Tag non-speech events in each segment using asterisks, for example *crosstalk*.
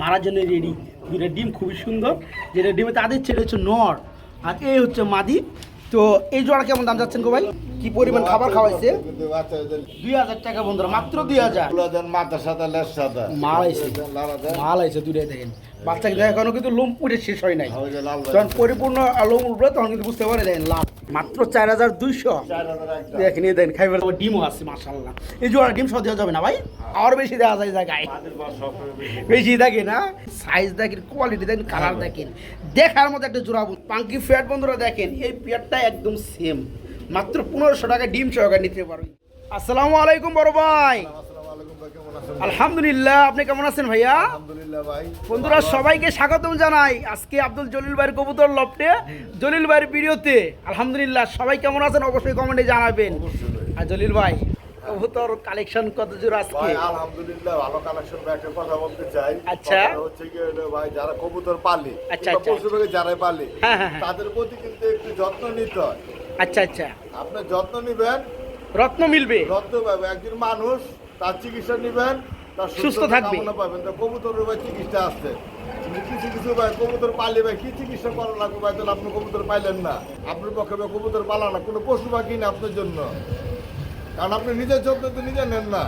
মারার জন্য রেডি দুটা ডিম খুবই সুন্দর। যেটা ডিমে তাদের ছেলে হচ্ছে নর। আর এই হচ্ছে মাদি। তো এই জোড়া কেমন দাম যাচ্ছেন গো ভাই? কি পরিমাণ খাবার খাওয়াইছে? দুই হাজার টাকা বন্ধুরা মাত্র দুই হাজার। মাথার সাথে মাল আইছে। মাল আইছে দুটাই দেখেন। বাচ্চাকে দেখানো কিন্তু লোম পুড়ে শেষ হয় নাই। যখন পরিপূর্ণ লোম উঠবে তখন কিন্তু বুঝতে পারে দেখেন লাভ মাত্র চার হাজার দুইশো। দেখেন এই দেখেন খাইবার ডিমও আছে মাশাল্লাহ এই জোড়া ডিম সহ দেওয়া যাবে না ভাই? আর বেশি দেওয়া যায় জায়গায়। বেশি। দেখে না সাইজ দেখেন কোয়ালিটি দেখেন কালার দেখেন। দেখার মতো একটা জোড়া পাঙ্কি ফ্যাট বন্ধুরা দেখেন এই পেয়ারটা একদম সেম মাত্র পনেরোশো টাকা ডিম সহকারে নিতে পারবেন আসসালামু আলাইকুম বড় ভাই। আলহামদুলিল্লাহ আপনি কেমন আছেন ভাইয়া? বন্ধুরা সবাইকে স্বাগতম জানাই আজকে আব্দুল জলিল ভাইয়ের কবুতর লফটে। জলিল ভাইয়ের ভিডিওতে আলহামদুলিল্লাহ সবাই কেমন আছেন অবশ্যই কমেন্টে জানাবেন। আর জলিল ভাই কবুতর কালেকশন কত আজকে? আলহামদুলিল্লাহ ভালো কালেকশন ভাই একটা কথা বলতে চাই। আচ্ছা। হচ্ছে কি ভাই যারা কবুতর পালে আচ্ছা, আচ্ছা। যারাই পালে হ্যাঁ, হ্যাঁ, হ্যাঁ। তাদের প্রতি কিন্তু একটু যত্ন নিতে হয়। আচ্ছা আচ্ছা। আপনি যত্ন নিবেন? রত্ন মিলবে। রত্ন পাবে। একজন মানুষ তার চিকিৎসা নিবেন তার সুস্থ থাকবে। পাবেন। তো কবুতরের ভাই চিকিৎসা আছে। কিছু কিছু ভাই কবুতর পালে ভাই কি চিকিৎসা করা লাগবে ভাই? তাহলে আপনি কবুতর পাইলেন না। আপনার পক্ষে ভাই কবুতর পালা না। কোনো পশু পাখি না আপনার জন্য। কারণ আপনি নিজের যত্ন তো নিজে নেন না।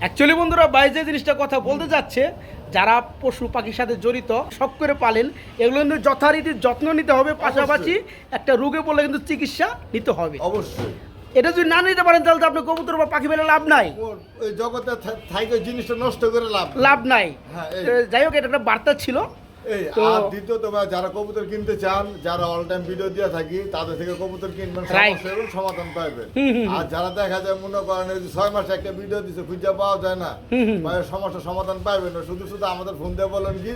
অ্যাকচুয়ালি বন্ধুরা ভাই যে জিনিসটা কথা বলতে যাচ্ছে যারা পশু পাখির সাথে জড়িত সব করে পালেন এগুলো কিন্তু যথারীতি যত্ন নিতে হবে। পাশাপাশি একটা রোগে পড়লে কিন্তু চিকিৎসা নিতে হবে। অবশ্যই। এটা যদি না নিতে পারেন তাহলে তো আপনি কবুতর বা পাখি পেলে লাভ নাই। ওই জগতে থা- থাইকে জিনিসটা নষ্ট করে লাভ লাভ নাই। হ্যাঁ, যাই হোক এটা একটা বার্তা ছিল। এই আর দ্বিতীয়ত যারা কবুতর কিনতে চান যারা অল টাইম ভিডিও দিয়ে থাকি তাদের থেকে কবুতর কিনবেন সমস্যা এবং সমাধান হুম। আর যারা দেখা যায় মনে করেন যে ছয় মাসে একটা ভিডিও খুঁজে পাওয়া যায় না সমস্যা সমাধান শুধু শুধু আমাদের ফোন দিয়ে বলেন কি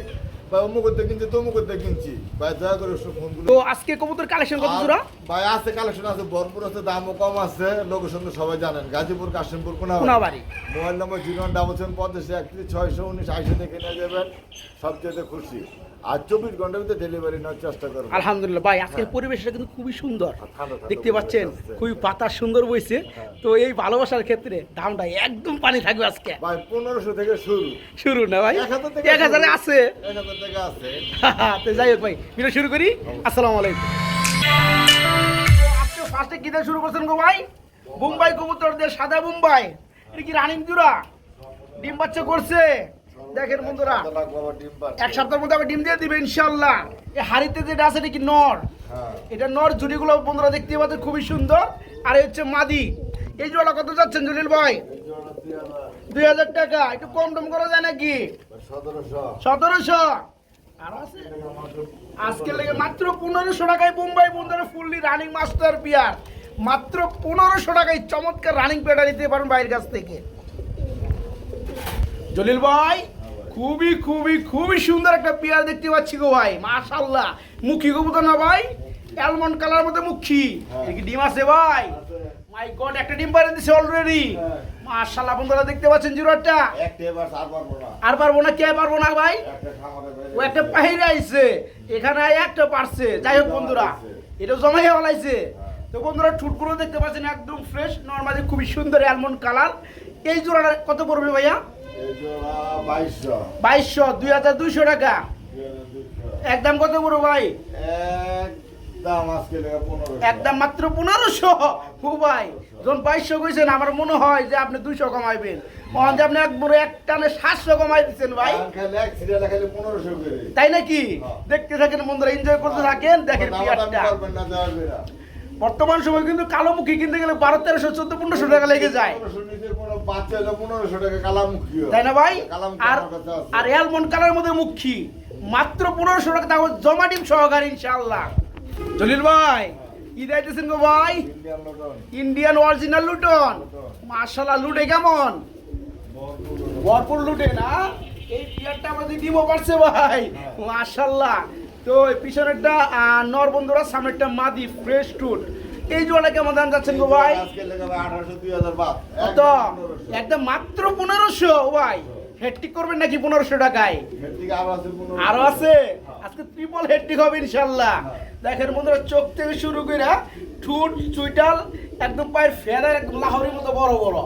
ভাই অমুক করতে কিনছি তমুক করতে কিনছি। ভাই দয়া করে সব ফোনগুলো তো আজকে কবুতর কালেকশন কত জোড়া? ভাই আছে কালেকশন আছে ভরপুর আছে দামও কম আছে লোকেশন তো সবাই জানেন। Gazipur Kashimpur Konabari. Konabari. Mobile number zero one double seven পঞ্চাশ একত্রিশ ছয়শো উনিশ আইসে দেখে নিয়ে যাবেন। সবচেয়ে খুশি। আর চব্বিশ ঘণ্টার ভিতরে ডেলিভারি নেওয়ার চেষ্টা করবেন আলহামদুলিল্লাহ ভাই আজকের পরিবেশটা কিন্তু খুবই সুন্দর। ঠান্ডা দেখতে পাচ্ছেন খুবই পাতা সুন্দর বইছে। তো এই ভালোবাসার ক্ষেত্রে দামটা একদম পানি থাকবে আজকে। ভাই পনেরোশো থেকে শুরু। শুরু না ভাই? এক হাজার থেকে আছে। এক হাজার টাকা আছে। *laughs* তো যাই হোক ভাই ভিডিও শুরু করি। আসসালামু আলাইকুম। আজকে ফার্স্টে কি শুরু করছেন গো ভাই? মুম্বাই কবুতর দিয়ে সাদা মুম্বাই এটা কি রানিং জুরা ডিম বাচ্চা করছে। দেখেন বন্ধুরা। এক সপ্তাহের মধ্যে আবার ডিম দিয়ে দিবে ইনশাল্লাহ এই হাড়িতে যেটা আছে এটা কি নর? হ্যাঁ। এটা নর জুড়িগুলো বন্ধুরা দেখতে পাচ্ছেন খুবই সুন্দর। আর এই হচ্ছে মাদি। এই জোড়া কত যাচ্ছেন জলিল ভাই? দুই হাজার, টাকা। একটু কম টম করা যায় নাকি? সতেরোশো। সতেরোশো। আর আছে? আজকে লেগে মাত্র পনেরোশো টাকায় মুম্বাই বন্ধুরা ফুললি রানিং মাস্টার পিয়ার মাত্র পনেরোশো টাকায় চমৎকার রানিং পেয়ারটা নিতে পারেন বাইরের কাছ থেকে। জলিল ভাই খুবই খুবই খুবই সুন্দর একটা পেয়ার দেখতে পাচ্ছি গো ভাই। মাশাল্লাহ মুখী কবুতর না ভাই? অ্যালমন্ড কালার মধ্যে মুখী। কি ডিম আছে ভাই। মাই গড একটা ডিম বাইরে দিছে অলরেডি হ্যাঁ। মাশাল্লাহ বন্ধুরা দেখতে পাচ্ছেন জিরোটা আর পারব না। আর পারব না কে পারব না ভাই? ও একটা পাহিরে আইছে। এখানে একটা পারছে। যাই হোক বন্ধুরা এটা জমাই হলাইছে তো বন্ধুরা ঠুটগুলো দেখতে পাচ্ছেন একদম ফ্রেশ নর্মালি খুবই সুন্দর অ্যালমন্ড কালার এই জোড়াটা কত পড়বে ভাইয়া? বাইশশো। দুই হাজার দুইশো টাকা। একদম কত পড়বে ভাই? একদম মাত্র পনেরোশো? ও ভাই যখন বাইশশো কইছেন আমার মনে হয় যে আপনি দুইশো কমাইবেন। মহান যে আপনি বড় এক টানে সাতশো কমাই দিচ্ছেন ভাই। এক তাই নাকি? হ্যাঁ। দেখতে থাকেন বন্ধুরা এনজয় করতে থাকেন দেখেন। বর্তমান সময় কিন্তু কালো মুখী কিনতে গেলে বারো তেরোশো চোদ্দ পনেরোশো টাকা লেগে যায়। বাচ্চা হলে পনেরোশো টাকা কালামুখী তাই না ভাই? আর আমার কাছে আর অ্যালমন্ড কালার মধ্যে মুখী। মাত্র পনেরোশো টাকা তাও জমা ডিম সহকারে ইনশাল্লাহ জলিল ভাই কি দাইতেছেন গো ভাই? ইন্ডিয়ান অরিজিনাল লুটন লুটে কেমন? ভরপুর। লুটে না? এই পিয়ারটা আমাদের ডিমও পারছে ভাই। মার্শাল্লাহ তো পিছনেরটা সামনেরটা মাদি ফ্রেশ টুট এই জোড়াটা কেমন দাম যাচ্ছেন গো ভাই? আজকে লেগে ভাই 1800, 2000 বাদ। কত? একদম মাত্র পনেরোশো? ভাই হেডটিক করবেন নাকি পনেরোশো টাকায়? এর আরও আছে 1500 আরও আছে? আজকে ট্রিপল হেডটিক হবে ইনশাল্লাহ দেখেন বন্ধুরা চোখ থেকে শুরু করে ঠুট চুইটাল একদম পায়ের ফেদার একদম লাহরের মতো বড় বড়।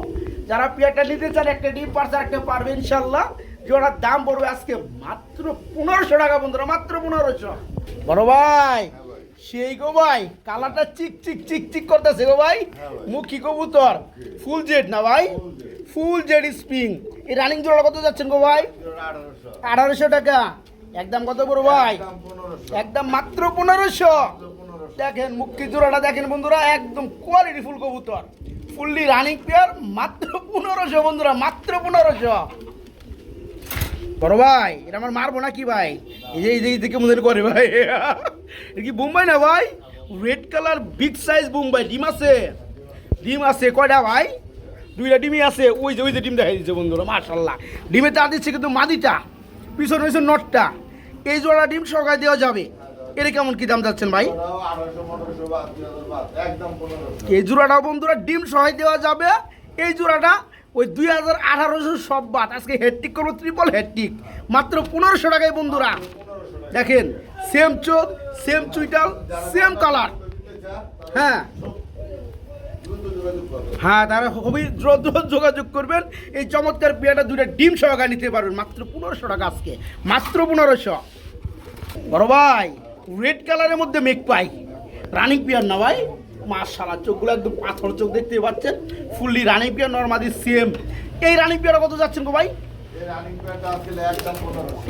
যারা পিয়ারটা নিতে চান একটা ডিম পারছে একটা পারবে ইনশাল্লাহ জোড়ার দাম পড়বে আজকে মাত্র পনেরোশো টাকা বন্ধুরা মাত্র পনেরোশো। বড় ভাই সেই গো ভাই কালারটা চিক চিক চিক চিক করতেছে গো ভাই। হ্যাঁ। মুখী কবুতর ফুল জেড না ভাই? ফুল জেড। স্প্রিং। এই রানিং জোড়া কত যাচ্ছেন গো ভাই? আঠারোশো। টাকা। একদম কত বড় ভাই? একদম মাত্র পনেরোশো। পনেরোশো। দেখেন মুক্তি জোড়াটা দেখেন বন্ধুরা একদম কোয়ালিটি ফুল কবুতর। ফুললি রানিং পেয়ার মাত্র পনেরোশো বন্ধুরা মাত্র পনেরোশো। বড় ভাই এটা আমার মারবো না কি ভাই? এই যে এই যে এই দিকে মনে করে ভাই। এটা কি বোম্বাই না ভাই? Red colour big size Bombay ডিম আছে। ডিম আছে কয়টা ভাই? দুইটা ডিমই আছে। ওই যে ওই যে ডিম দেখাই দিচ্ছে বন্ধুরা মার্শাল্লাহ ডিমে তা দিচ্ছে কিন্তু মাদিটা পিছনে হয়েছে নটটা। এই জোড়া ডিম সরকার দেওয়া যাবে। এর কেমন কি দাম যাচ্ছেন ভাই? এই জোড়াটা বন্ধুরা ডিম সহায় দেওয়া যাবে। এই জোড়াটা ওই দুই হাজার আঠারোশো সব বাদ। আজকে হেডটিক করব ত্রিপল হেডটিক মাত্র পনেরোশো টাকায় বন্ধুরা। দেখেন সেম চোখ সেম চুইটাল সেম কালার হ্যাঁ। হ্যাঁ তারা খুবই দ্রুত যোগাযোগ করবেন। এই চমৎকার পেয়ারটা দুইটা ডিম সহকারে নিতে পারবেন। মাত্র পনেরোশো টাকা আজকে। মাত্র পনেরোশো। বড় ভাই রেড কালারের মধ্যে মেঘ পাই। রানিং পেয়ার না ভাই? মাশালা চোখগুলো একদম পাথর চোখ দেখতে পাচ্ছেন। ফুললি রানিং পেয়ার নর্মাদি সেম এই রানিং পেয়ারটা কত যাচ্ছেন গো ভাই?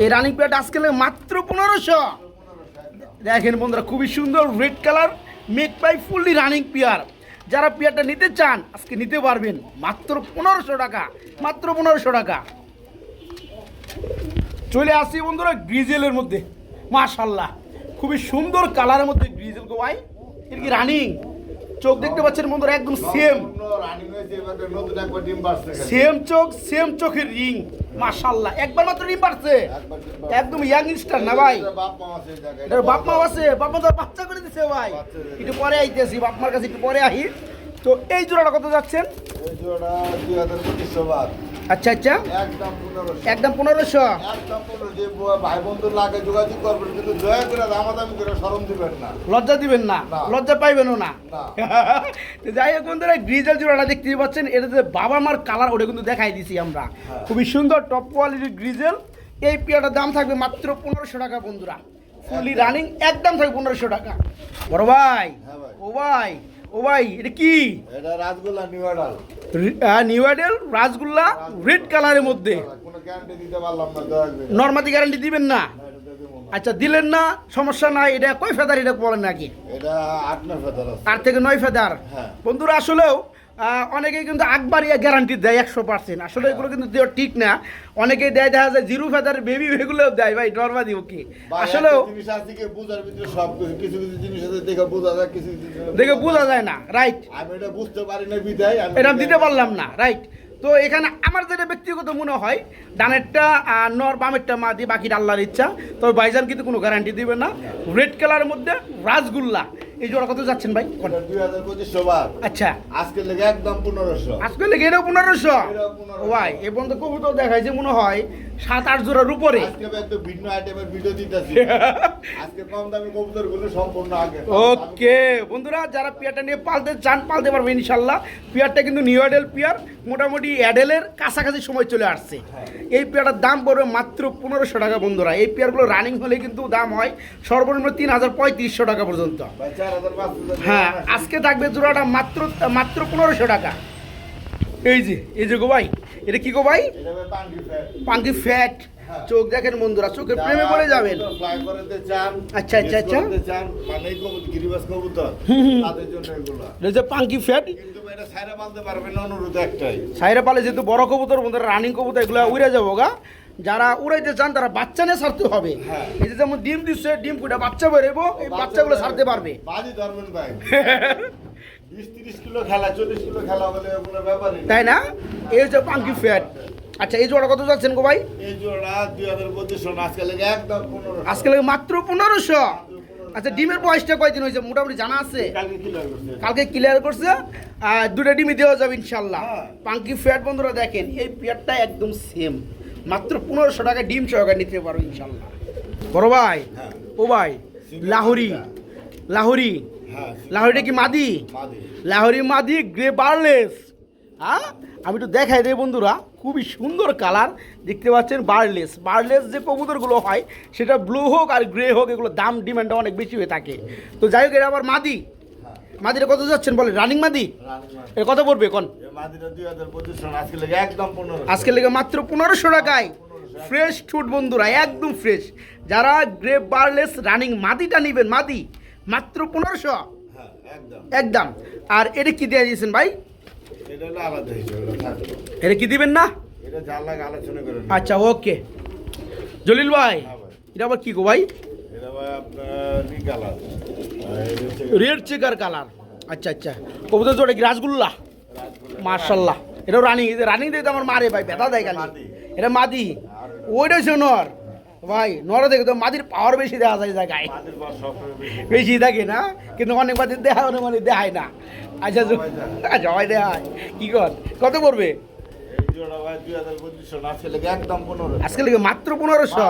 এই রানিং পেয়ারটা আজকে মাত্র পনেরোশো। দেখেন বন্ধুরা, খুবই সুন্দর রেড কালার মেক পাই ফুললি রানিং পেয়ার যারা পেয়ারটা নিতে চান, আজকে নিতে পারবেন। মাত্র পনেরোশো টাকা, মাত্র পনেরোশো টাকা। চলে আসি বন্ধুরা গ্রিজেলের মধ্যে। মাশাল্লাহ খুবই সুন্দর কালারের মধ্যে গ্রিজেল গো ভাই। এর কি রানিং? চোখ দেখতে পাচ্ছেন বন্ধুরা, একদম সেম। সেম চোখ সেম চোখের রিং মাশাল্লাহ একবার মাত্র রিং পারছে। একদম ইয়াং স্টার না ভাই? বাপ মা আছে, বাপ মা বাচ্চা করে দিছে ভাই। একটু পরে আইতেছি, বাপ মার কাছে একটু পরে আহি তো এই জোড়াটা কত যাচ্ছেন? এই জোড়াটা দুই হাজার পঁচিশশো আচ্ছা আচ্ছা। একদম পনেরোশো। একদম পনেরোশো? একদম পনেরো যে ব- ভাই বন্ধুর লাগে যোগাযোগ কিন্তু দয়া করে দামাদামি করে সরম দিবেন লজ্জা দিবেন না। লজ্জা পাইবেনও না। *laughs* যাই হোক বন্ধুরা গ্রিজেল জোড়াটা দেখতে পাচ্ছেন এটা যে বাবা মার কালার ওটা কিন্তু দেখাই দিছি আমরা। হ্যাঁ। খুবই সুন্দর টপ কোয়ালিটির গ্রিজেল এই পেয়ারটার দাম থাকবে মাত্র পনেরোশো টাকা বন্ধুরা। ফুলি রানিং একদম থাকবে পনেরোশো টাকা। বড় হ্যাঁ ভাই। ও ভাই। ও ভাই এটা কি? এটা রাজগোল্লা নিউ আডাল নিউ আইডেল রাসগুল্লা রেড কালারের মধ্যে। কোনো গ্যারান্টি দিতে পারলাম না নর্মাদি গ্যারান্টি দিবেন না। আচ্ছা দিলেন না সমস্যা নাই এটা কয় ফেদার এটা বলেন নাকি এটা আট নয় ফেদার আট থেকে নয় ফেদার হ্যাঁ। বন্ধুরা আসলেও অনেকেই কিন্তু আকবারিয়া গ্যারান্টি দেয় একশো পার্সেন্ট আসলে এগুলো কিন্তু দেওয়া ঠিক না। অনেকেই দেয় দেখা যায় জিরো ফেদার বেবি এগুলোও দেয়। ভাই নর্মাদি ওকে কি? জিনিস দেখে বোঝা যায় না রাইট আমি এটা বুঝতে পারি না বিদায় এটা দিতে পারলাম না রাইট তো এখানে আমার যেটা ব্যক্তিগত মনে হয় ডানেরটা নর বামেরটা মা দিয়ে বাকিটা আল্লাহর ইচ্ছা। তবে ভাইজান কিন্তু কোনো গ্যারান্টি দিবে না। রেড কালারের মধ্যে রাসগুল্লা। এই জোড়া কত যাচ্ছেন ভাই? দুই হাজার পঁচিশশো বার। আচ্ছা। আজকে লেগে একদম পনেরোশো। আজকে লেগে এটাও পনেরোশো? এটাও 1500 ভাই এ পর্যন্ত কবুতর দেখাইছে মনে হয় সাত আট জোড়ার উপরে। আজকে একটা ভিন্ন আইটেমের ভিডিও দিতেছি। *laughs* আজকে কম দামি কবুতরগুলো সম্পূর্ণ আগে। ওকে বন্ধুরা যারা পিয়ারটা নিয়ে পালতে চান পালতে পারবে ইনশাল্লাহ। পিয়ারটা কিন্তু নিউ অ্যাডেল পিয়ার মোটামুটি অ্যাডেলের কাছাকাছি সময় চলে আসছে। এই পেয়ারটার দাম পড়বে মাত্র পনেরোশো টাকা বন্ধুরা। এই পিয়ারগুলো রানিং হলে কিন্তু দাম হয় সর্বনিম্ন তিন হাজার পঁয়ত্রিশশো টাকা পর্যন্ত। হ্যাঁ আজকে থাকবে জোড়াটা মাত্র মাত্র পনেরোশো টাকা। এই যে এই যে গো ভাই এটা কি গো ভাই? পাঙ্কি ফ্যাট। চোখ দেখেন বন্ধুরা চোখের প্রেমে পড়ে যাবেন। আচ্ছা, আচ্ছা, আচ্ছা। যে পাঙ্কি ফ্যাট সাইরে পালে যেহেতু বড় কবুতর বন্ধুরা রানিং কবুতর এগুলো উড়ে যাব গা। যারা উড়াইতে চান তারা বাচ্চা নিয়ে ছাড়তে হবে। হ্যাঁ। এই যে যেমন ডিম দিচ্ছে ডিম কুটা বাচ্চা বেরোবো এই বাচ্চাগুলো ছাড়তে পারবে। *laughs* তাই না? এই হচ্ছে পাঙ্কি ফ্যাট। আচ্ছা এই জোড়া কত যাচ্ছেন গো ভাই? এই জোড়া দুই হাজার পঁচিশশো আজকে লেগে একদম পনেরো আজকে লাগে মাত্র পনেরোশো। আচ্ছা ডিমের বয়সটা কয়দিন হয়েছে মোটামুটি জানা আছে? কালকে ক্লিয়ার করছে। আর দুটো ডিমই দেওয়া যাবে ইনশাল্লাহ। হ্যাঁ। পাঙ্কি ফ্যাট বন্ধুরা দেখেন এই পেয়ারটা একদম সেম মাত্র পনেরোশো টাকা ডিম সহকারে নিতে পারো ইনশাল্লাহ। বড় ভাই হ্যাঁ। ও ভাই লাহোরি। লাহোরি? লাহোরিটা কি মাদি? লাহোরি মাদি গ্রে বার্লেস হ্যাঁ? আমি একটু দেখাই দেয় বন্ধুরা খুবই সুন্দর কালার দেখতে পাচ্ছেন বার্লেস বার্লেস যে কবুতরগুলো হয় সেটা ব্লু হোক আর গ্রে হোক এগুলো দাম ডিমান্ডটা অনেক বেশি হয়ে থাকে। তো যাই হোক এটা আবার মাদি। মাদিটা কত যাচ্ছেন বলে রানিং মাদি? এটা কত পড়বে পঁচিশ আজকে লেগে একদম পনেরো লেগে মাত্র পনেরোশো টাকায়। ফ্রেশ ফুড বন্ধুরা একদম ফ্রেশ। যারা গ্রেপ বার্লেস রানিং মাদিটা নেবেন মাদি মাত্র পনেরোশো। হ্যাঁ একদম। আর এটা কি দেওয়া দিয়েছেন ভাই? এটা কি দিবেন না। আচ্ছা ওকে। জলিল হ্যাঁ ভাই। এটা আবার কি গো ভাই? এটা ভাই আপনার ই কালার রেড চেকার কালার আচ্ছা আচ্ছা। কবুতর জোড়ে কি রাসগুল্লা? মার্শাল্লাহ এটা রানিং। রানিং দিয়ে তো আমার মারে ভাই ব্যথা দেয় খালি। এটা মাদি। ওইটা হচ্ছে নর। ভাই নর দেখে তো মাদির পাওয়ার বেশি দেওয়া যায় জায়গায়। বেশি থাকে না কিন্তু অনেক মাদির দেহা অনেক মাদির দেখায় না। আচ্ছা আচ্ছা সবাই দেখায়। কি কর? কত পড়বে? আজকে লেগে মাত্র পনেরোশো।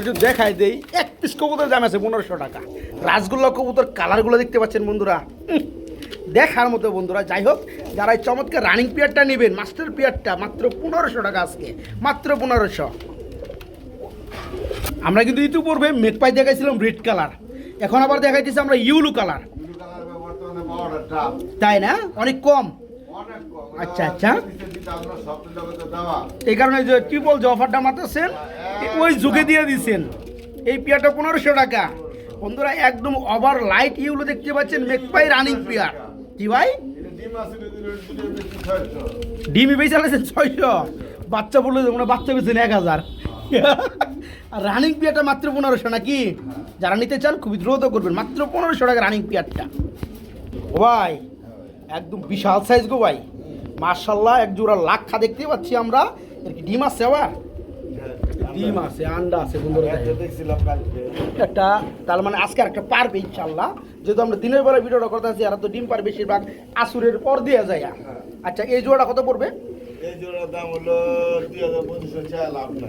একটু দেখাই দেই। এক পিস কবুতর দাম আছে পনেরোশো টাকা। রাসগোল্লা কবুতর কালারগুলো দেখতে পাচ্ছেন বন্ধুরা। দেখার মতো বন্ধুরা যাই হোক যারা এই চমৎকার রানিং পিয়ারটা নেবেন মাস্টার পিয়ারটা মাত্র পনেরোশো টাকা আজকে। মাত্র পনেরোশো। আমরা কিন্তু ইতিপূর্বে মেঘপাই দেখাইছিলাম রেড কালার এখন আবার দেখাইতেছি আমরা ইউলু কালার ট্রাপ তাই না? অনেক কম। আচ্ছা, আচ্ছা। এই কারণে যে ট্রিপল যে অফারটা মারতেছেন ওই যুগে দিয়ে দিচ্ছেন এই পেয়ারটা পনেরোশো টাকা। বন্ধুরা একদম ওভার লাইট ইউলো দেখতে পাচ্ছেন মেকপাই রানিং পেয়ার। কি ভাই? ডিম আছে দিলে বেশি ছয়শো। বাচ্চা বললে মানে বাচ্চা বেছেন এক হাজার। রানিং পেয়ারটা মাত্র পনেরোশো নাকি? যারা নিতে চান খুবই দ্রুত করবেন। মাত্র পনেরোশো টাকা রানিং পেয়ারটা। ভাই একদম বিশাল সাইজ গো ভাই। মার্শাল্লাহ এক জোড়া লাক্ষা দেখতে পাচ্ছি আমরা। এর কি ডিম আছে আবার? ডিম আছে আন্ডা আছে বন্ধুরা একটা দেখছিলাম কালকে। একটা তার মানে আজকে আর একটা পারবে ইনশাল্লাহ যেহেতু আমরা দিনের বেলা ভিডিওটা করতে আছি আর তো ডিম পার বেশিরভাগ আসুরের পর দিয়ে যায়। আচ্ছা এই জোড়াটা কত পড়বে?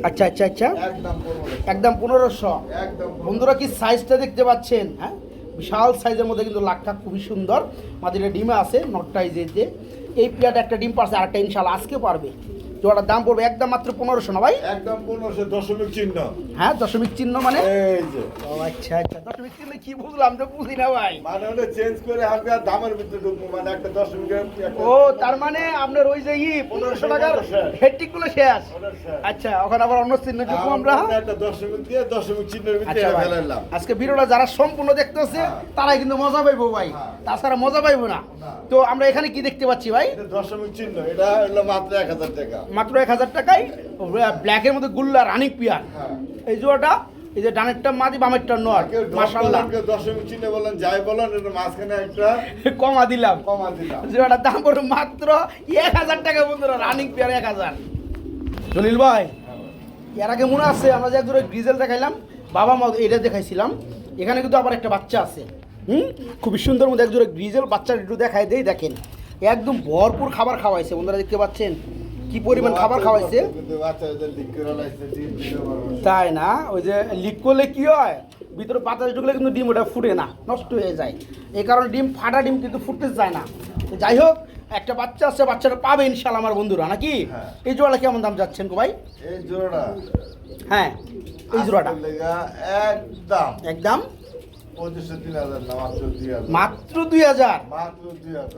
আচ্ছা আচ্ছা আচ্ছা। একদম পনেরো একদম পনেরোশো। বন্ধুরা কি সাইজটা দেখতে পাচ্ছেন? হ্যাঁ? বিশাল সাইজের মধ্যে কিন্তু লাখটা খুবই সুন্দর। মাদিরে ডিমে আছে নটটাই যে, এই প্লেয়ারটা একটা ডিম পারছে, আরেকটা ইনশাল আজকে পারবে। জোড়াটার দাম পড়বে একদম মাত্র পনেরোশো না ভাই? একদম পনেরোশো দশমিক চিহ্ন। হ্যাঁ দশমিক চিহ্ন মানে? ও আচ্ছা আচ্ছা দশমিক চিহ্ন কি বুঝলাম তো বুঝি না ভাই। মানে হলে চেঞ্জ করে হালকা দামের ভিতরে ঢুকবো মানে একটা দশমিক ও তার মানে আপনার ওই যে ই পনেরোশো টাকার হেডটিকগুলো শেষ। আচ্ছা ওখানে আবার অন্য চিহ্ন ঢুকবো আমরা একটা দশমিক দিয়ে দশমিক চিহ্নের ভিতরে আচ্ছা ফেলাইলাম আজকে ভিডিওটা যারা সম্পূর্ণ দেখতেছে হ্যাঁ। তারাই কিন্তু মজা পাইবো ভাই। হ্যাঁ। তাছাড়া মজা পাইবো না। না। তো আমরা এখানে কি দেখতে পাচ্ছি ভাই? দশমিক চিহ্ন এটা হলো মাত্র এক হাজার টাকা। মাত্র এক হাজার টাকায় ব্ল্যাকের মধ্যে গুল্লা রানিক পিয়ার। হ্যাঁ। এই জোয়াটা এই যে ডানেরটা মাদি বামেরটা নর কেউ দশ মাশাল্লাহ বলেন, চিহ্ন যাই বলেন এটা মাঝখানে একটা *laughs* কমা দিলাম। কমা দিলাম। জোয়াটার দাম পড়বে মাত্র এক হাজার টাকা বন্ধুরা রানিং পিয়ার এক হাজার। জলিল ভাই এর আগে মনে আছে আমরা যে একজোড়া গ্রিজেল দেখাইলাম বাবা মা এটা দেখাইছিলাম এখানে কিন্তু আবার একটা বাচ্চা আছে। হুম? খুবই সুন্দর মধ্যে একজোড়া গ্রিজেল বাচ্চা একটু দেখাই দেই দেখেন। একদম ভরপুর খাবার খাওয়াইছে বন্ধুরা দেখতে পাচ্ছেন? কি পরিমাণ খাবার খাওয়াইছে? তাই না? ওই যে লিক করলে কি হয়? ভিতরে বাতাস ঢুকলে কিন্তু ডিম ওটা ফুটে না নষ্ট হয়ে যায়। এই কারণে ডিম ফাটা ডিম কিন্তু ফুটতে যায় না। যাই হোক একটা বাচ্চা আছে বাচ্চাটা পাবে ইনশাল্লাহ আমার বন্ধুরা নাকি? হ্যাঁ। এই জোড়াটা কেমন দাম যাচ্ছেন গো ভাই? এই হ্যাঁ এই জোড়াটা। একদম। একদম? মাত্র দুই হাজার।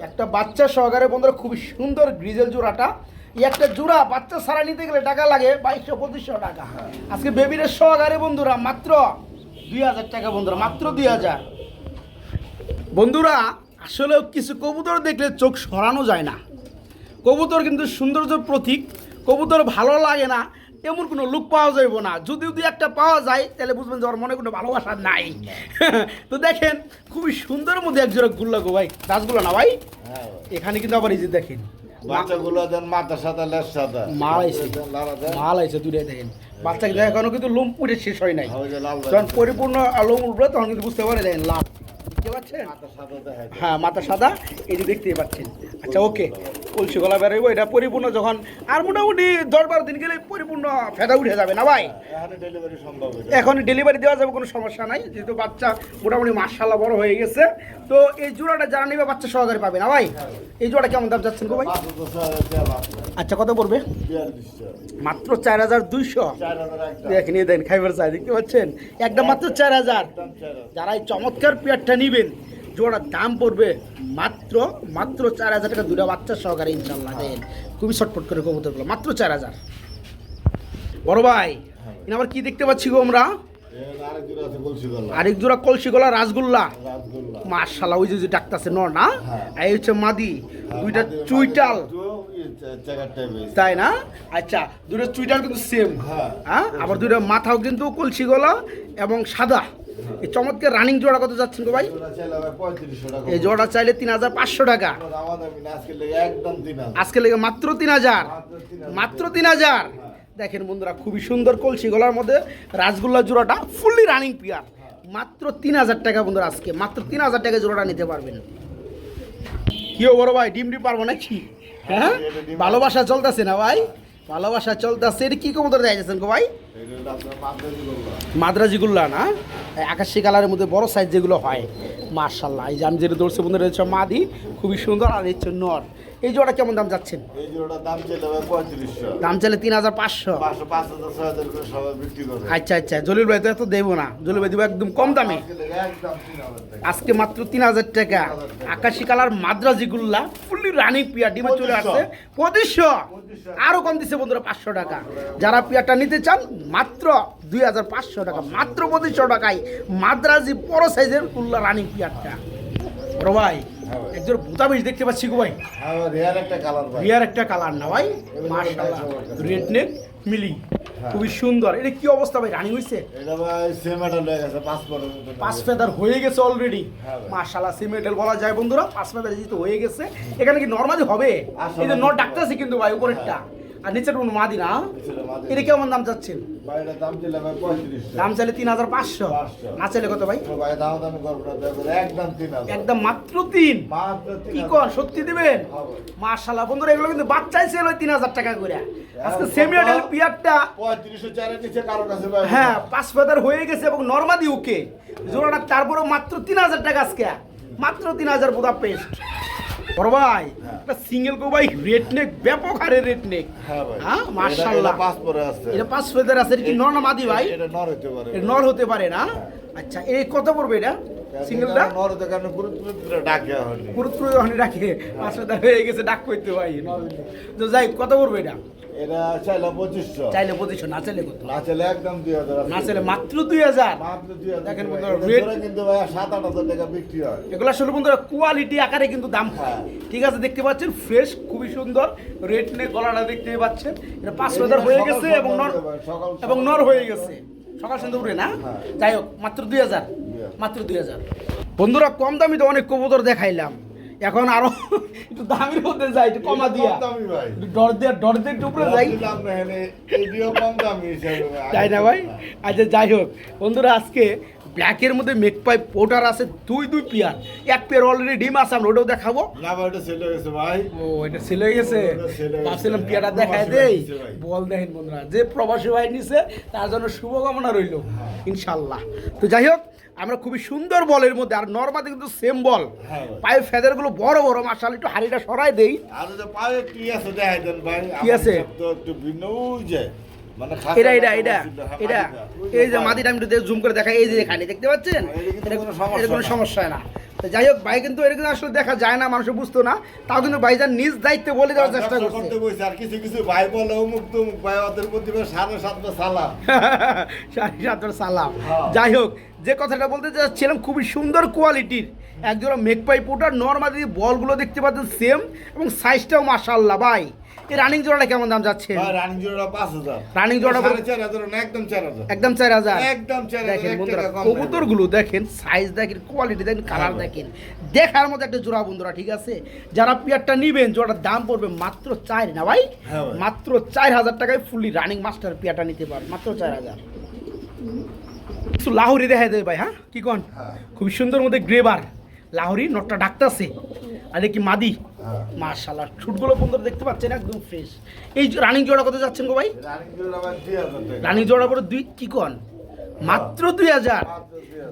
একটা বাচ্চা সহকারে বন্ধুরা খুবই সুন্দর গ্রিজেল জোড়াটা। একটা জোড়া বাচ্চা সারা নিতে গেলে টাকা লাগে বাইশশো পঁচিশশো টাকা। আজকে বেবির সহকারে বন্ধুরা মাত্র দুই হাজার টাকা বন্ধুরা মাত্র দুই হাজার। বন্ধুরা আসলে কিছু কবুতর দেখলে চোখ সরানো যায় না। কবুতর কিন্তু সৌন্দর্যের প্রতীক কবুতর ভালো লাগে না এমন কোনো লুক পাওয়া যাইব না। যদি যদি একটা পাওয়া যায় তাহলে বুঝবেন যে ওর মনে কোনো ভালোবাসা নাই। তো দেখেন খুবই সুন্দর মধ্যে এক জোড়া গুল্লা গো ভাই। গাছগুলো না ভাই? হ্যাঁ। এখানে কিন্তু আবার এই যে দেখেন। বাচ্চাগুলো দেন মাথা সাদা লেস সাদা মাল আইছে। মাল আইছে দূরে দেখেন। বাচ্চাকে দেখে এখনও কিন্তু লোম পুড়ে শেষ হয় নাই। যখন পরিপূর্ণ লোম উঠবে তখন কিন্তু বুঝতে পারে দেখেন লাভ। বুঝতে পারছেন? হ্যাঁ মাথা সাদা এই যে দেখতেই পাচ্ছেন। আচ্ছা ওকে। কলসি গলা বেরোইব এটা পরিপূর্ণ যখন আর মোটামুটি দশ বারো দিন গেলে পরিপূর্ণ ফেদা উঠে যাবে না ভাই? এখানে ডেলিভারি দেওয়া যাবে কোনো সমস্যা নাই যেহেতু বাচ্চা মোটামুটি মার্শাল্লাহ বড় হয়ে গেছে। তো এই জোড়াটা যারা নেবে বাচ্চা সহকারে পাবে না ভাই? এই জোড়াটা কেমন দাম যাচ্ছেন গো ভাই? আচ্ছা কত পড়বে? মাত্র চার হাজার দুইশো। একটা দেখেন দেন খাইবার চাই দেখতে পাচ্ছেন? একদম মাত্র চার হাজার। একদম চার হাজার। যারা এই চমৎকার পেয়ারটা নিবেন জোড়ার দাম পড়বে মাত্র মাত্র চার হাজার টাকা। দুটা বাচ্চা সহকারে ইনশাল্লাহ দেন। খুবই ছটফট করে কবুতরগুলো মাত্র চার হাজার। বড় ভাই এখানে আবার কি দেখতে পাচ্ছি গো আমরা? আরেক জোড়া কলসি গলা রাসগোল্লা। রাসগোল্লা। মার্শাল্লাহ ওই যে ডাকতেছে ন না? হ্যাঁ। এই হচ্ছে মাদি। দুইটা চুইটাল। তাই না? আচ্ছা দুটো চুইটাল কিন্তু সেম হ্যাঁ। হ্যাঁ? আবার দুটো মাথাও কিন্তু কলসি গলা এবং সাদা। এই চমৎকার রানিং জোড়া কত যাচ্ছেন গো ভাই? এই জোড়া চাইলে তিন হাজার পাঁচশো টাকা। আজকে লেগে মাত্র তিন হাজার। মাত্র তিন হাজার। হাজার। দেখেন বন্ধুরা খুবই সুন্দর কলসি গলার মধ্যে রাসগোল্লা জোড়াটা ফুললি রানিং পিয়ার মাত্র তিন হাজার টাকা বন্ধুরা আজকে। মাত্র তিন হাজার টাকা জোড়াটা নিতে পারবেন। কিও বড় ভাই ডিম ডিম পারব নাকি? হ্যাঁ? ভালোবাসা চলতেছে না ভাই? ভালোবাসা চলতেছে এটা কি কমতর দেয় যাচ্ছেন গো ভাই। মাদ্রাজিগুল্লা না? আকাশি কালারের মধ্যে বড় সাইজ যেগুলো হয় মার্শাল্লাহ এই যে আমি যেটা ধরছি বন্ধুরা হচ্ছে মাদি। খুবই সুন্দর আর এর হচ্ছে নর। এই জোড়া কেমন দাম যাচ্ছেন? এই দাম চাইলে পঁয়ত্রিশশো। দাম চাইলে তিন হাজার পাঁচশো। পাঁচশো পাঁচ হাজার ছয় হাজার করে সবাই বিক্রি করে। আচ্ছা আচ্ছা জলিল ভাই তো এত দেবো না। জলিল ভাই দেবো একদম কম দামে। আজকে মাত্র তিন হাজার টাকা। আকাশি কালার মাদ্রাজিগুল্লা ফুললি রানিং পিয়া ডিমে চলে আসছে। পঁচিশশো। আরও কম দিচ্ছে বন্ধুরা পাঁচশো টাকা। যারা পিয়াটা নিতে চান মাত্র দুই হাজার পাঁচশো টাকা। মাত্র পঁচিশশো টাকায় মাদ্রাজি বড় সাইজের উল্লা রানিং পিয়ারটা। বড় হ্যাঁ ভাই। একজন বুতাবিজ দেখতে পাচ্ছি গো ভাই। হ্যাঁ একটা কালার রিয়ার একটা কালার না ভাই। কাছে। রেড নেক মিলি। হ্যাঁ। খুবই সুন্দর। এটা কি অবস্থা ভাই? রানিং হয়েছে এটা ভাই সেম এটা লেগে গেছে পাঁচ মতো পাঁচ ফেদার হয়ে গেছে অলরেডি হ্যাঁ ভাই। মার্শাল্লাহ বলা যায় বন্ধুরা। পাঁচ ফেদার যেহেতু হয়ে গেছে। এখানে কি নর্মালি হবে? এই যে নট ডাকতেছে কিন্তু ভাই উপরেরটা। আর নিচের কোনো মাদি না। এটা কেমন দাম চাচ্ছেন? দাম ছিল ভাই পঁয়ত্রিশশো। দাম চাইলে তিন হাজার পাঁচশো। না চাইলে কত ভাই? তো ভাই দাম দামি করব না দেখো একদম তিন হাজার। একদম মাত্র তিন। কি কর সত্যি দিবেন? মার্শাল্লাহ বন্ধুরা এগুলো কিন্তু বাচ্চাই সেল হয় তিন হাজার টাকা করে। আজকে সেমিয়াডেল পিয়ারটা পঁয়ত্রিশশো চারের নিচে কারও কাছে ভাই হ্যাঁ পাঁচ ফেদার হয়ে গেছে এবং নর্মাদি ওকে জোড়াটা তারপরেও মাত্র তিন হাজার টাকা আজকে। মাত্র তিন হাজার বোধা পেস্ট বড় ভাই হ্যাঁ। একটা সিঙ্গেল কো ভাই রেড নেক ব্যাপক হারে রেড নেক হ্যাঁ ভাই। হ্যাঁ পাঁচ পরে আছে। এটা পাঁচ ফেদার আছে এটা কি নর না মাদি ভাই? এটা নর হতে পারে। এটা নর হতে পারে না? আচ্ছা এই কত পড়বে এটা? সিঙ্গেলটা নর হতে কারণে পুরো পুরো পুরো ডাকে পুরো ডাকে পাঁচ ফেদার হয়ে গেছে ডাক করতে ভাই তো যাই কত পড়বে এটা? এটা চাইলে পঁচিশশো। চাইলে পজিশন না চাইলে কত? না চাইলে একদম দুই হাজার না চাইলে মাত্র দুই হাজার? মাত্র দুই হাজার। দেখেন বন্ধুরা, কিন্তু ভাই সাত আট হাজার টাকা বিক্রি হয়। এগুলো আসলে বন্ধুরা কোয়ালিটি আকারে কিন্তু দাম হয়। ঠিক আছে দেখতে পাচ্ছেন ফ্রেশ খুবই সুন্দর রেড নে গলাটা দেখতে পাচ্ছেন। এটা পাঁচ হাজার হয়ে গেছে এবং নর নর হয়ে গেছে। সকাল সন্ধ্যা উঠে না? হ্যাঁ। যাই হোক মাত্র দুই হাজার। মাত্র দুই হাজার। বন্ধুরা কম দামি তো অনেক কবুতর দেখাইলাম। এখন আরও একটু দামির মধ্যে যাই একটু কমা দিয়া। দামি ভাই। ডর দিয়ে ডর দিয়ে একটু উপরে যাই। তাই না ভাই? আচ্ছা যাই হোক। বন্ধুরা আজকে ব্ল্যাকের মধ্যে মেক পাইপ পোটার আছে দুই দুই পেয়ার। এক পেয়ার অলরেডি ডিম আছে আমরা ওটাও দেখাবো। না ভাই এটা সেল হয়ে গেছে ভাই। ও এটা সেল হয়ে গেছে? ওটা হয়ে ভাবছিলাম গেছে। পিয়াটা দেখায় দেই। বল দেখেন বন্ধুরা যে প্রবাসী ভাই নিছে তার জন্য শুভকামনা রইল ইনশাল্লাহ। তো যাই হোক আমরা খুবই সুন্দর বলের মধ্যে আর নর্মালি কিন্তু সেম বল। হ্যাঁ ভাই। ফেদারগুলো বড় বড় মার্শাল একটু হাড়িটা সরাই দেই। আর যে পায়ে কি আছে দেখাই দেন ভাই। কি আছে? একটু ভিন্ন ওই যে খাসা এটা এটা এটা হ্যাঁ, এটা এই যে মাদিটা আমি জুম করে দেখাই এই যে এখানে দেখতে পাচ্ছেন? এটা কোনো সমস্যা এটা না। যাই হোক ভাই কিন্তু এটা কিন্তু আসলে দেখা যায় না মানুষ বুঝতো না। তাও কিন্তু ভাইজান নিজ দায়িত্বে বলে দেওয়ার চেষ্টা ব্যবসা করছে। করতে বসে আর কিছু কিছু ভাই বলে অমুক তুমুক ভাই ওদের প্রতি সাড়ে সাতটা সালাম। *laughs* সাড়ে সাতটার সালাম। হ্যাঁ। যাই হোক যে কথাটা বলতে চাচ্ছিলাম খুবই সুন্দর কোয়ালিটির একজোড়া মেক পাই পোটার নর্মালি বলগুলো দেখতে পাচ্ছেন সেম এবং সাইজটাও মাশাল্লাহ ভাই। এই রানিং জোড়াটা কেমন দাম যাচ্ছে? রানিং পাঁচ হাজার। রানিং জোড়া চার হাজার একদম চার হাজার। একদম চার হাজার। একদম চার দেখেন বন্ধুরা দেখেন সাইজ দেখেন কোয়ালিটি দেখেন কালার দেখেন। দেখার মতো একটা জোড়া বন্ধুরা ঠিক আছে? যারা পিয়ারটা নিবেন জোড়ার দাম পড়বে মাত্র চার না ভাই? হ্যাঁ মাত্র চার হাজার টাকায় ফুললি রানিং মাস্টার পিয়ারটা নিতে পারেন মাত্র চার হাজার। কিছু লাহোরি দেখা দেবে ভাই হ্যাঁ? কি কন? হ্যাঁ। খুব সুন্দর মধ্যে গ্রেবার লাহোরি নটটা ডাকতেছে। আর কি মাদি। হ্যাঁ। হ্যাঁ। মার্শাল্লাহ শুটগুলো বন্ধুরা দেখতে পাচ্ছেন? একদম ফ্রেশ এই রানিং জোড়া কত যাচ্ছেন গো ভাই? রানিং জোড়া করে দুই কি কন? মাত্র দুই হাজার।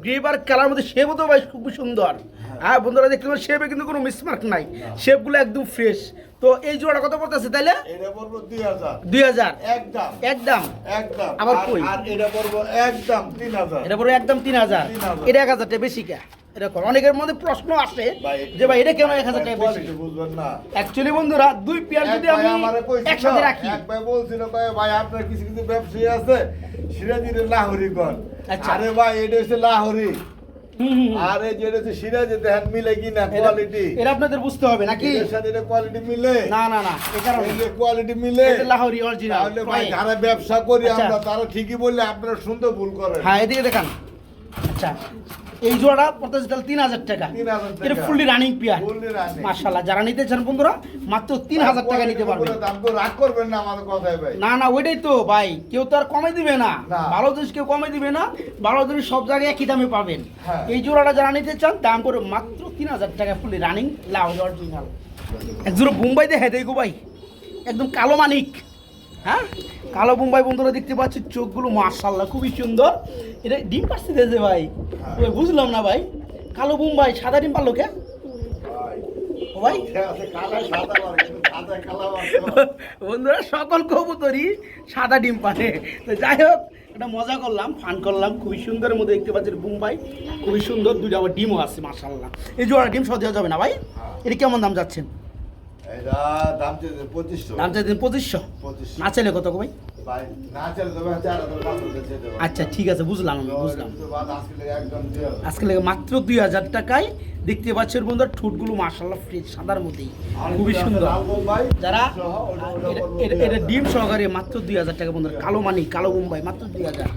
গ্রেবার কালার মধ্যে শেপও তো ভাই খুবই সুন্দর। হ্যাঁ। বন্ধুরা দেখতে পাবেন শেপে কিন্তু কোনো মিসমার্ক নাই। শেপগুলো একদম ফ্রেশ তো এই জোড়া কত পড়তেছে তাইলে? দুই হাজার। একদম। একদম। আবার কই? এটা পড়ব একদম তিন হাজার। এটা পড়বে একদম তিন হাজার। এটা এক হাজার টাকা বেশি কে? এরকম। অনেকের মধ্যে প্রশ্ন আসে যে ভাই এটা কেন এক হাজার টাকা বুঝবেন না। অ্যাকচুয়ালি বন্ধুরা দুই পেয়ার যদি আমি একসাথে রাখি। এক ভাই বলছিল কয় ভাই আপনার কিছু কিছু ব্যবসায়ী আছে সিরাজির আচ্ছা। আরে ভাই এটা হচ্ছে লাহোরি। যেটা হচ্ছে সিরাজি দেখেন মিলে কিনা কোয়ালিটি এটা আপনাদের বুঝতে হবে নাকি? এর সাথে এটা কোয়ালিটি মিলে? না না না এ কারণে। কোয়ালিটি মিলে এটা লাহোরি অরিজিনাল তাহলে ভাই যারা ব্যবসা করি আচ্ছা। আমরা তারা ঠিকই বললে আপনারা শুনতে ভুল করেন। হ্যাঁ এদিকে দেখান। আচ্ছা এই জোড়া পড়তেছে তাহলে তিন হাজার টাকা। এটা ফুললি রানিং পিয়ার মার্শাল্লাহ যারা নিতে চান বন্ধুরা মাত্র তিন হাজার টাকা নিতে তো না ভাই। না ওইটাই তো ভাই কেউ তো আর কমে দিবে না। ভালো জিনিস কেউ কমে দিবে না ভালো জিনিস সব জায়গায় একই দামে পাবেন। হ্যাঁ। এই জোড়াটা যারা নিতে চান দাম করে মাত্র তিন হাজার টাকা ফুলি রানিং লাউড অরিজিনাল এক জোড়া মুম্বাই দেখে দেখো ভাই একদম কালো মানিক। হ্যাঁ? কালো মুম্বাই বন্ধুরা দেখতে পাচ্ছি, চোখগুলো মার্শাল্লাহ খুবই সুন্দর। এটা ডিম পাচ্ছি যে ভাই? বুঝলাম না ভাই। কালো মুম্বাই সাদা ডিম পারল কে? ভাই। বন্ধুরা, সকল কবুতরই সাদা ডিম পারে তো যাই হোক, এটা মজা করলাম, ফান করলাম, খুবই সুন্দরের মধ্যে দেখতে পাচ্ছি মুম্বাই খুবই সুন্দর, দুইটা আবার ডিমও আছে মার্শাল্লাহ এই জোড়া ডিম সহ দেওয়া যাবে না ভাই? এটা কেমন দাম যাচ্ছেন? দাম চাইছেন পঁচিশশো। না চাইলে কত ভাই। আচ্ছা ঠিক আছে বুঝলাম আমি বুঝলাম। আজকে লেগে মাত্র দুই হাজার টাকায় দেখতে পাচ্ছেন বন্ধুরা ঠোঁটগুলো মার্শাল্লাহ ফ্রেশ সাদার মধ্যেই খুবই সুন্দর। যারা এটা-। ডিম সহকারে মাত্র দুই হাজার টাকা বন্ধুরা কালো মানি কালো মুম্বাই মাত্র দুই হাজার।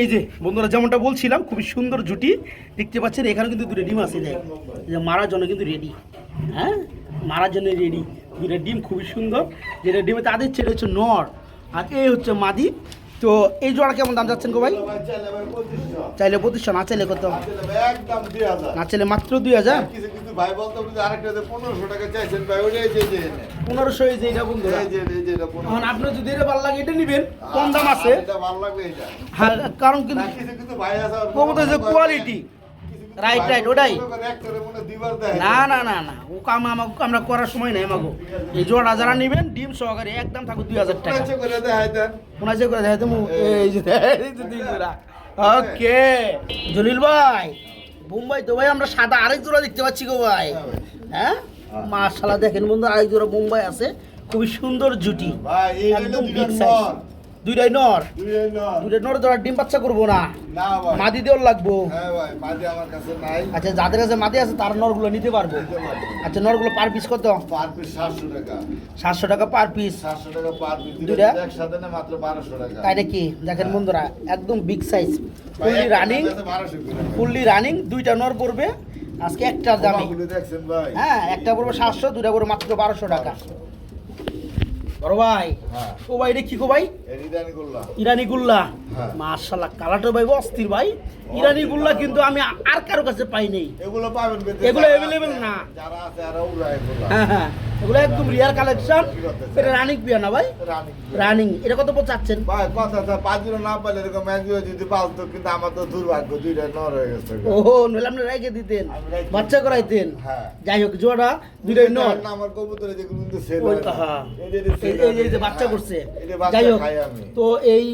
এই যে বন্ধুরা যেমনটা বলছিলাম খুবই সুন্দর জুটি। দেখতে পাচ্ছেন এখানে কিন্তু দুটো ডিম আছে দেখ। যে মারার জন্য কিন্তু রেডি হ্যাঁ? মারার জন্য রেডি দুটো ডিম খুবই সুন্দর। যেটা ডিমে তাদের ছেলে হচ্ছে নর। আর এই হচ্ছে মাদি। তো এই জোড়া কেমন দাম যাচ্ছেন গো ভাই? চাইলে পঁচিশশো। চাইলে না চাইলে কত? না চাইলে মাত্র দুই হাজার? পনেরোশো টাকা চাইছেন ভাই ওটাই যে এই এটা এখন আপনার যদি এটা ভালো লাগে এটা নেবেন। কম দাম আছে। হ্যাঁ কারণ কিন্তু কিছু ভাই right, ওটাই। না না না না ও কাম আমাকে আমরা করার সময় নেই আমাকে এই জোড়া যারা নেবেন ডিম সহকারে একদম থাকুক দুই হাজার টাকা ইচ্ছে করে দেখাই দেন। ওনা যে করে দেখাই তুমি এই যে ওকে জলিল ভাই মুম্বাই তো ভাই আমরা সাদা আরেক জোড়া দেখতে পাচ্ছি গো ভাই হ্যাঁ। হ্যাঁ দেখেন বন্ধু আরেক জোড়া মুম্বাই আছে খুবই সুন্দর জুটি একদম বিগ সাইজ। দুইটাই নর দুইটাই নর। ডিম বাচ্চা করব না মাদি দেওয়ার লাগবো হ্যাঁ। আচ্ছা যাদের কাছে মাদি আছে তার নরগুলো নিতে পারব। আচ্ছা নরগুলো পার পিস কত পার piece 700 টাকা। সাতশো টাকা পার পিস 700 টাকা পার piece। দুইটা? দুইটা একসাথে না মাত্র 1200 টাকা। তাই নাকি দেখেন বন্ধুরা একদম বিগ সাইজ ফুললি রানিং কাছে 1200 করে। ফুললি রানিং দুইটা নর পড়বে আজকে একটার দামে? হ্যাঁ একটা পড়বে সাতশো দুইটা পড়বে মাত্র বারোশো টাকা বড় ভাই হ্যাঁ। ও ভাই এটা কি গো ভাই। ইরানি গুল্লা হ্যাঁ। মার্শাল্লাহ ভাই অস্থির ভাই ইরানি গুল্লা কিন্তু আমি আর কারও কাছে পাই নাই এগুলো পাবেন এগুলো না। যারা আছে উড়ায় হ্যাঁ হ্যাঁ এগুলো একদম রিয়ার কালেকশন এটা রানিং পিয়া না ভাই? রানিং এটা কত চাচ্ছেন? ভাই কথা না এরকম একজন যদি পালতো কিন্তু আমার তো দুর্ভাগ্য দুইটা নর হয়ে গেছে। ও নইলে আপনি রেখে দিতেন বাচ্চা করাইতেন। হ্যাঁ। যাই হোক জোড়া দুইটাই নর। আমার কবুতরে যেগুলো কিন্তু সেল হয় এই যে যে যে- যে বাচ্চা হ্যাঁ। করছে। যে যাই হোক তো এই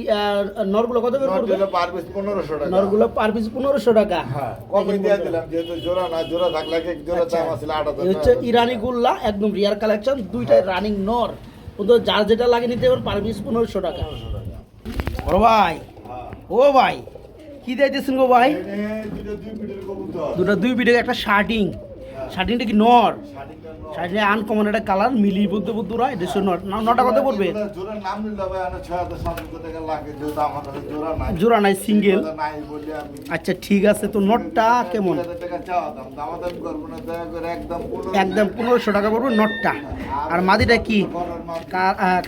নরগুলো কত করে পড়বে? পার piece 1500 টাকা। নরগুলো পার পিস পনেরোশো টাকা। হ্যাঁ, কমে দিয়ে দিলাম, যেহেতু জোড়া না, জোড়া থাকলে এক জোড়া আচ্ছা, দাম আছিল 8000 এই হচ্ছে ইরানি গুল্লা একদম রিয়ার কালেকশন দুইটাই রানিং নর কিন্তু যার যেটা লাগে নিতে পারেন পার পিস পনেরোশো টাকা 1500 টাকা। বড় ভাই। ও ভাই কি দিয়েছেন গো ভাই দুটা দুই পিঠে একটা শার্টিং শার্টিংটা কি নর শার্টিং আনকমন একটা কালার মিলি বুদ্ধ বুদ্ধরা এটা হচ্ছে নটা কত পড়বে এগুলা জোড়ার নাম নিলে ভাই, আমার 6000 700 টাকা লাগে, যেহেতু আমার কাছে জোড়া নাই। সিঙ্গেল আচ্ছা ঠিক আছে তো নটটা কেমন? 2000 টাকা চাওয়া দাম, দামাদামি করব না, দয়া করে একদম পনেরোশো টাকা পড়বে নটটা। আর মাদিটা কি?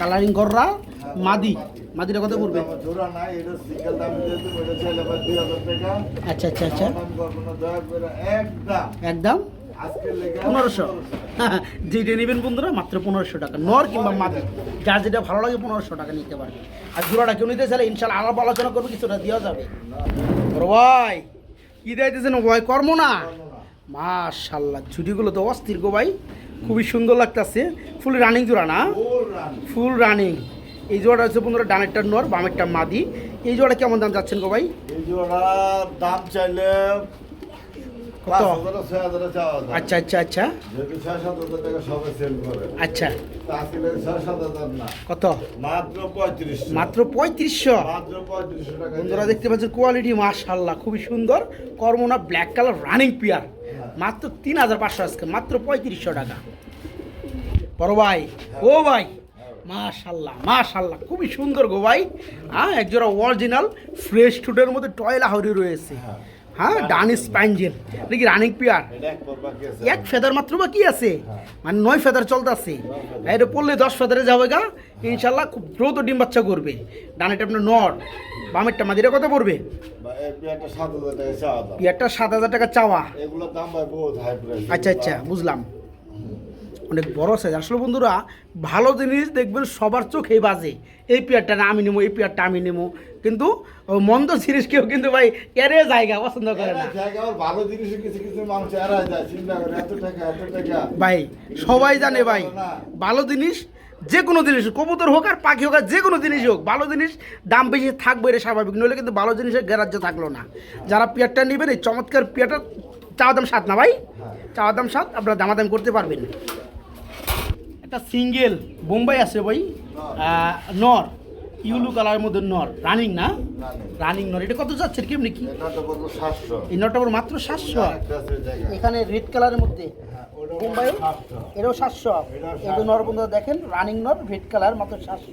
কালারিং কররা? মাদি। মাদিটা কত পড়বে? আমার জোড়া নাই, এটা single দাম যেহেতু, এটা চাইলে ভাই 2000 টাকা। আচ্ছা আচ্ছা আচ্ছা। একদম? পনেরোশো। *laughs* যেটা নেবেন বন্ধুরা মাত্র পনেরোশো টাকা। নর কিংবা মাদি যার যেটা ভালো লাগে পনেরোশো টাকা নিতে পারবে। আর জোড়াটা কেউ নিতে চাইলে ইনশাল্লাহ আলাপ আলোচনা করবে কিছুটা দেওয়া যাবে। ভাই কি দিতেছেন ভাই? কর্ম না? মাশাল্লাহ ছুটিগুলো তো অস্থির গো ভাই। খুবই সুন্দর লাগতেছে। ফুল রানিং জোড়া না? Full running. এই জোড়াটা হচ্ছে বন্ধুরা ডানেরটা নর বামেরটা মাদি। এই জোড়া কেমন দাম যাচ্ছেন গো ভাই? এই জোড়ার দাম চাইলে কত? আচ্ছা আচ্ছা আচ্ছা। আচ্ছা। কত? মাত্র পঁয়ত্রিশশো। বন্ধুরা দেখতে পাচ্ছেন কোয়ালিটি মাশাল্লাহ খুবই সুন্দর। কর্মনা ব্ল্যাক কালার রানিং পিয়ার মাত্র তিন হাজার পাঁচশো আজকে মাত্র পঁয়ত্রিশশো টাকা। বড় ভাই ও ভাই মাশাল্লাহ মাশাল্লাহ খুবই সুন্দর গো ভাই। হ্যাঁ একজোড়া অরিজিনাল ফ্রেশ টুডের মধ্যে টয়লা হরি রয়েছে। হ্যাঁ ডান স্পাইনজেল এটা কি রানিং পিয়ার এক আছে ফেদার মাত্র বা কি আছে। মানে নয় ফেদার চলতেছে। এটা পড়লে দশ ফেদারে যাবে গা। ইনশাল্লাহ খুব দ্রুত ডিম বাচ্চা করবে। ডানেটা আপনার নট বামেরটা মাঝিরা কত পড়বে? পেয়ারটা সাত হাজার টাকা চাওয়া আচ্ছা আচ্ছা বুঝলাম। অনেক বড় সাইজ আসলে বন্ধুরা ভালো জিনিস দেখবেন সবার চোখেই বাজে। এই পেয়ারটা না আমি নেব এই পেয়ারটা আমি নেব। কিন্তু মন্দ জিনিস কেউ কিন্তু ভাই এরে জায়গা পছন্দ করে না। ভালো জিনিস কিছু কিছু মানুষ যায়। চিন্তা করে এত টাকা এত টাকা। ভাই সবাই জানে ভাই ভালো জিনিস যে কোনো জিনিস কবুতর হোক আর পাখি হোক আর যে কোনো জিনিস হোক ভালো জিনিস দাম বেশি থাকবে এটা স্বাভাবিক। নইলে কিন্তু ভালো জিনিসের গ্যারাজ্য থাকল না। যারা পেয়ারটা নেবেন এই চমৎকার পেয়ারটা চাওয়া দাম সাত না ভাই? চাওয়া দাম সাত আপনারা দামাদাম করতে পারবেন। একটা সিঙ্গেল বোম্বাই আছে ভাই নর। ইউলু কালারের মধ্যে নর। রানিং না? রানিং। নর। এটা কত যাচ্ছে কেমনি কি? বলব এই আবার মাত্র সাতশো? জায়গা এখানে রেড কালারের মধ্যে। বোম্বাই? এটাও সাতশো। এটা নর বন্ধুরা দেখেন রানিং নর রেড কালার মাত্র সাতশো।